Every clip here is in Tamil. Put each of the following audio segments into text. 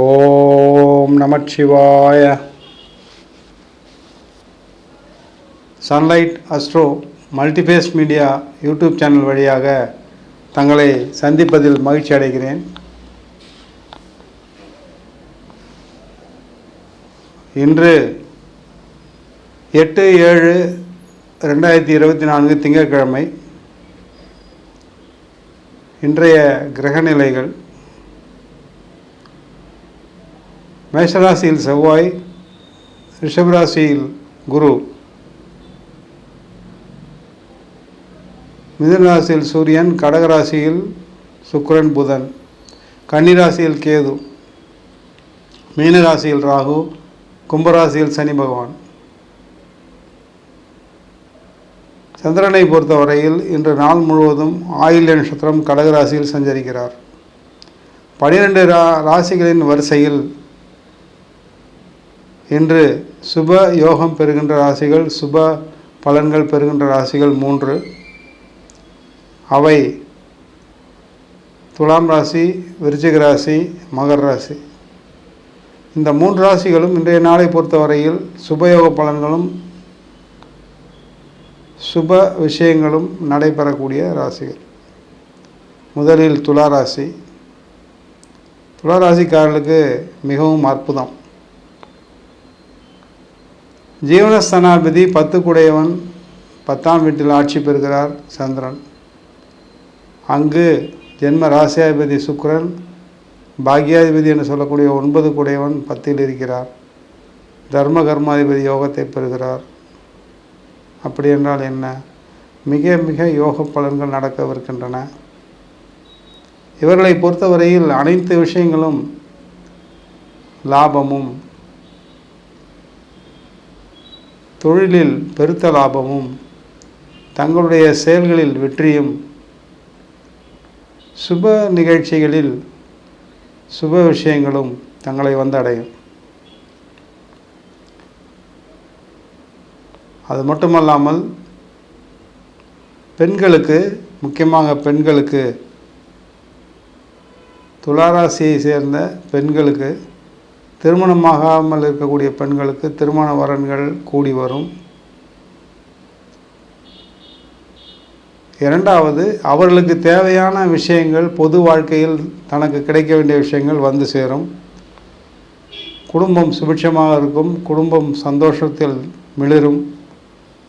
ஓம் நமச்சிவாய Sunlight Astro multibase media YouTube channel வழியாக தங்களை சந்திப்பதில் மகிழ்ச்சி அடைகிறேன். இன்று எட்டு ஏழு ரெண்டாயிரத்தி இருபத்தி நான்கு திங்கட்கிழமை. இன்றைய கிரகநிலைகள் மேஷராசியில் செவ்வாய் ரிஷபராசியில் குரு. மிதனராசியில் சூரியன் கடகராசியில் சுக்கரன் புதன். கன்னிராசியில் கேது. மீனராசியில் ராகு. கும்பராசியில் சனி பகவான். சந்திரனை பொறுத்தவரையில் இன்று நாள் முழுவதும் ஆயில்ய நட்சத்திரம் கடகராசியில் சஞ்சரிக்கிறார். பனிரெண்டு ரா ராசிகளின் வரிசையில் இன்று சுப யோகம் பெறுகின்ற ராசிகள் சுப பலன்கள் பெறுகின்ற ராசிகள் மூன்று. அவை துலாம் ராசி விருச்சிக ராசி மகர ராசி. இந்த மூன்று ராசிகளும் இன்றைய நாளை பொறுத்தவரையில் சுபயோக பலன்களும் சுப விஷயங்களும் நடைபெறக்கூடிய ராசிகள். முதலில் துலா ராசி. மிகவும் அற்புதம். ஜீவனஸ்தனாபதி பத்து குடையவன் பத்தாம் வீட்டில் ஆட்சி பெறுகிறார் சந்திரன். அங்கு ஜென்ம ராசியாதிபதி சுக்கரன் பாக்யாதிபதி என்று சொல்லக்கூடிய ஒன்பது குடையவன் பத்தில் இருக்கிறார். தர்ம கர்மாதிபதி யோகத்தை பெறுகிறார். அப்படி என்றால் என்ன? மிக மிக யோக பலன்கள் நடக்கவிருக்கின்றன. இவர்களை பொறுத்தவரையில் அனைத்து விஷயங்களும் லாபமும் தொழிலில் பெருத்த லாபமும் தங்களுடைய செயல்களில் வெற்றியும் சுப நிகழ்ச்சிகளில் சுப விஷயங்களும் தங்களை வந்தடையும். அது மட்டுமல்லாமல் பெண்களுக்கு முக்கியமாக பெண்களுக்கு துளாராசியை சேர்ந்த பெண்களுக்கு திருமணமாகாமல் இருக்கக்கூடிய பெண்களுக்கு திருமண வரன்கள் கூடி வரும். இரண்டாவது அவர்களுக்கு தேவையான விஷயங்கள் பொது வாழ்க்கையில் தனக்கு கிடைக்க வேண்டிய விஷயங்கள் வந்து சேரும். குடும்பம் சுபிட்சமாக இருக்கும் குடும்பம் சந்தோஷத்தில் மிளிரும்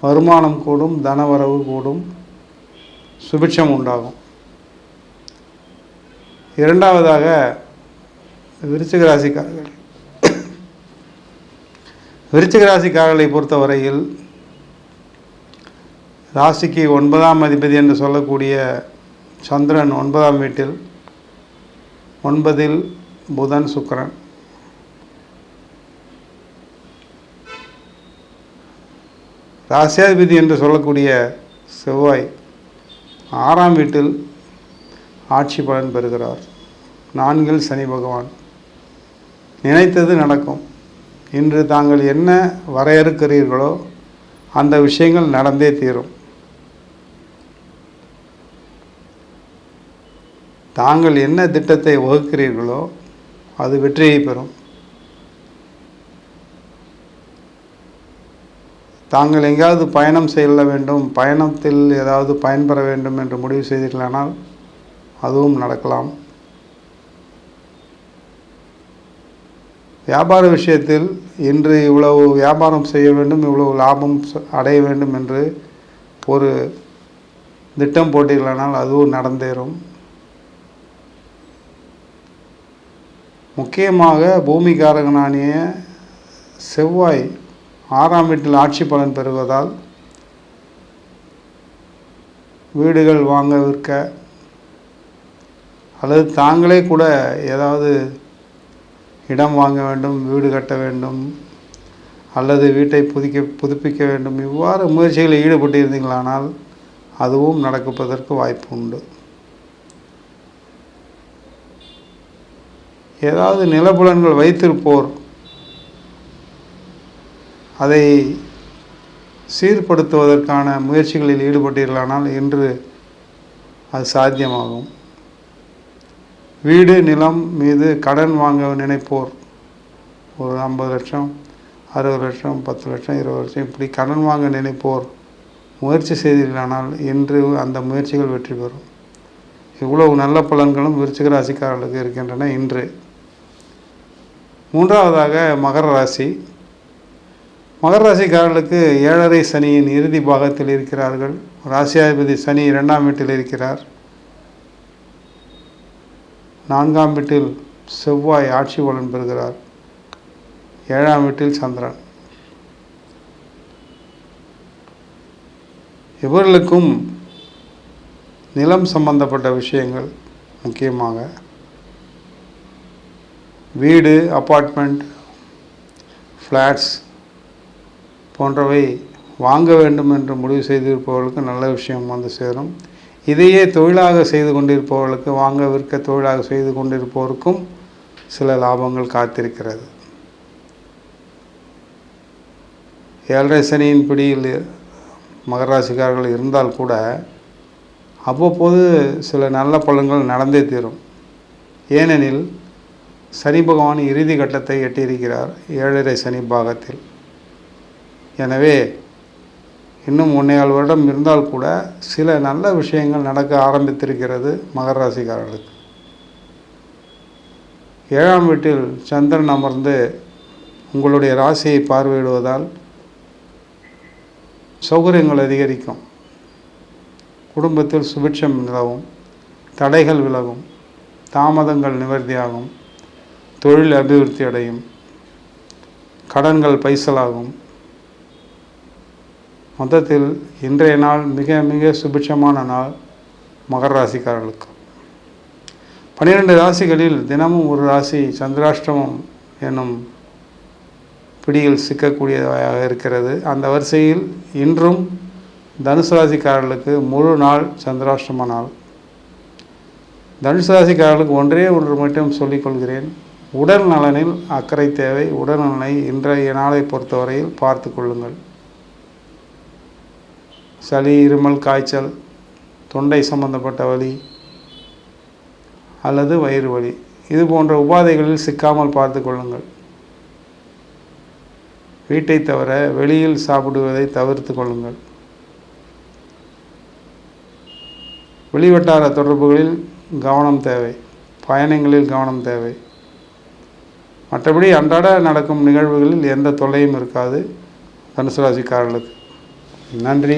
வருமானம் கூடும் தனவரவு கூடும் சுபிட்சம் உண்டாகும். இரண்டாவதாக விருச்சிக ராசிக்காரர்கள் விருச்சிக ராசிக்காரர்களை பொறுத்தவரையில் ராசிக்கு ஒன்பதாம் அதிபதி என்று சொல்லக்கூடிய சந்திரன் ஒன்பதாம் வீட்டில் ஒன்பதில் புதன் சுக்கரன். ராசியாதிபதி என்று சொல்லக்கூடிய செவ்வாய் ஆறாம் வீட்டில் ஆட்சி பலன் பெறுகிறார். நான்கில் சனி பகவான். நினைத்தது நடக்கும். இன்று தாங்கள் என்ன வரையறுக்கிறீர்களோ அந்த விஷயங்கள் நடந்தே தீரும். தாங்கள் என்ன திட்டத்தை வகுக்கிறீர்களோ அது வெற்றியை பெறும். தாங்கள் எங்கேயாவது பயணம் செல்ல வேண்டும் பயணத்தில் ஏதாவது பயன்பெற வேண்டும் என்று முடிவு செய்தீர்களானால் அதுவும் நடக்கலாம். வியாபார விஷயத்தில் இன்று இவ்வளவு வியாபாரம் செய்ய வேண்டும் இவ்வளவு லாபம் ச- அடைய வேண்டும் என்று ஒரு திட்டம் போட்டீர்களானால் அதுவும் நடந்தேறும். முக்கியமாக பூமிகாரகனானிய செவ்வாய் ஆறாம் வீட்டில் ஆட்சி பலன் பெறுவதால் வீடுகள் வாங்க விற்க அல்லது தாங்களே கூட ஏதாவது இடம் வாங்க வேண்டும் வீடு கட்ட வேண்டும் அல்லது வீட்டை புதுக்க புதுப்பிக்க வேண்டும். இவ்வாறு முயற்சிகளில் ஈடுபட்டு இருந்தீங்களானால் அதுவும் நடப்பதற்கு வாய்ப்பு உண்டு ஏதாவது நிலப்புலன்கள் வைத்திருப்போர் அதை சீர்படுத்துவதற்கான முயற்சிகளில் ஈடுபட்டீர்களானால் இன்று அது சாத்தியமாகும். வீடு நிலம் மீது கடன் வாங்க நினைப்போர். ஒரு ஐம்பது லட்சம் அறுபது லட்சம் பத்து லட்சம் இருபது லட்சம் இப்படி கடன் வாங்க நினைப்போர். முயற்சி செய்தீர்களானால் இன்று அந்த முயற்சிகள் வெற்றி பெறும். இவ்வளவு நல்ல பலன்களும் விருச்சிக ராசிக்காரர்களுக்கு இருக்கின்றன இன்று. மூன்றாவதாக மகர ராசி. மகர ராசிக்காரர்களுக்கு ஏழரை சனியின் இறுதி பாகத்தில் இருக்கிறார்கள். ராசியாதிபதி சனி இரண்டாம் வீட்டில் இருக்கிறார். நான்காம் வீட்டில் செவ்வாய் ஆட்சி பலன் பெறுகிறார். ஏழாம் வீட்டில் சந்திரன். இவர்களுக்கும் நிலம் சம்பந்தப்பட்ட விஷயங்கள் முக்கியமாக வீடு அப்பார்ட்மெண்ட் ஃப்ளாட்ஸ் போன்றவை வாங்க வேண்டும் என்று முடிவு செய்திருப்பவர்களுக்கு நல்ல விஷயம் வந்து சேரும். இதையே தொழிலாக செய்து கொண்டிருப்பவர்களுக்கு வாங்க விற்க தொழிலாக செய்து கொண்டிருப்போருக்கும் சில லாபங்கள் காத்திருக்கிறது. ஏழரை சனியின் பிடியில் மகராசிக்காரர்கள் இருந்தால் கூட அவ்வப்போது சில நல்ல பலன்கள் நடந்தே தீரும். ஏனெனில் சனி பகவான் இறுதி கட்டத்தை எட்டியிருக்கிறார் ஏழரை சனி பாகத்தில். எனவே இன்னும் ஒன்னேகால் வருடம் இருந்தால் கூட சில நல்ல விஷயங்கள் நடக்க ஆரம்பித்திருக்கிறது மகர ராசிக்காரர்களுக்கு. ஏழாம் வீட்டில் சந்திரன் அமர்ந்து உங்களுடைய ராசியை பார்வையிடுவதால் சௌகரியங்கள் அதிகரிக்கும். குடும்பத்தில் சுபிட்சம் நிலவும் தடைகள் விலகும் தாமதங்கள் நிவர்த்தியாகும் தொழில் அபிவிருத்தி அடையும் கடன்கள் பைசலாகும் மொத்தத்தில் இன்றைய நாள் மிக மிக சுபிட்சமான நாள் மகர ராசிக்காரர்களுக்கு. பன்னிரெண்டு ராசிகளில் தினமும் ஒரு ராசி சந்திராஷ்டமம் என்னும் பிடியில் சிக்கக்கூடியதாக இருக்கிறது. அந்த வரிசையில் இன்றும் தனுசு ராசிக்காரர்களுக்கு முழு நாள் சந்திராஷ்டம நாள். தனுசு ராசிக்காரர்களுக்கு ஒன்றே ஒன்று மட்டும் சொல்லிக்கொள்கிறேன் உடல் நலனில் அக்கறை தேவை. உடல் நலனை இன்றைய நாளை பொறுத்தவரையில் பார்த்து கொள்ளுங்கள். சளி இருமல் காய்ச்சல் தொண்டை சம்பந்தப்பட்ட வலி அல்லது வயிறு வலி. இது போன்ற உபாதைகளில் சிக்காமல் பார்த்து கொள்ளுங்கள். வீட்டை தவிர வெளியில் சாப்பிடுவதை தவிர்த்து கொள்ளுங்கள். வெளிவட்டார தொடர்புகளில் கவனம் தேவை. பயணங்களில் கவனம் தேவை. மற்றபடி அன்றாட நடக்கும் நிகழ்வுகளில் எந்த தொல்லையும் இருக்காது. தனுசு ராசிக்காரர்களுக்கு. நன்றி.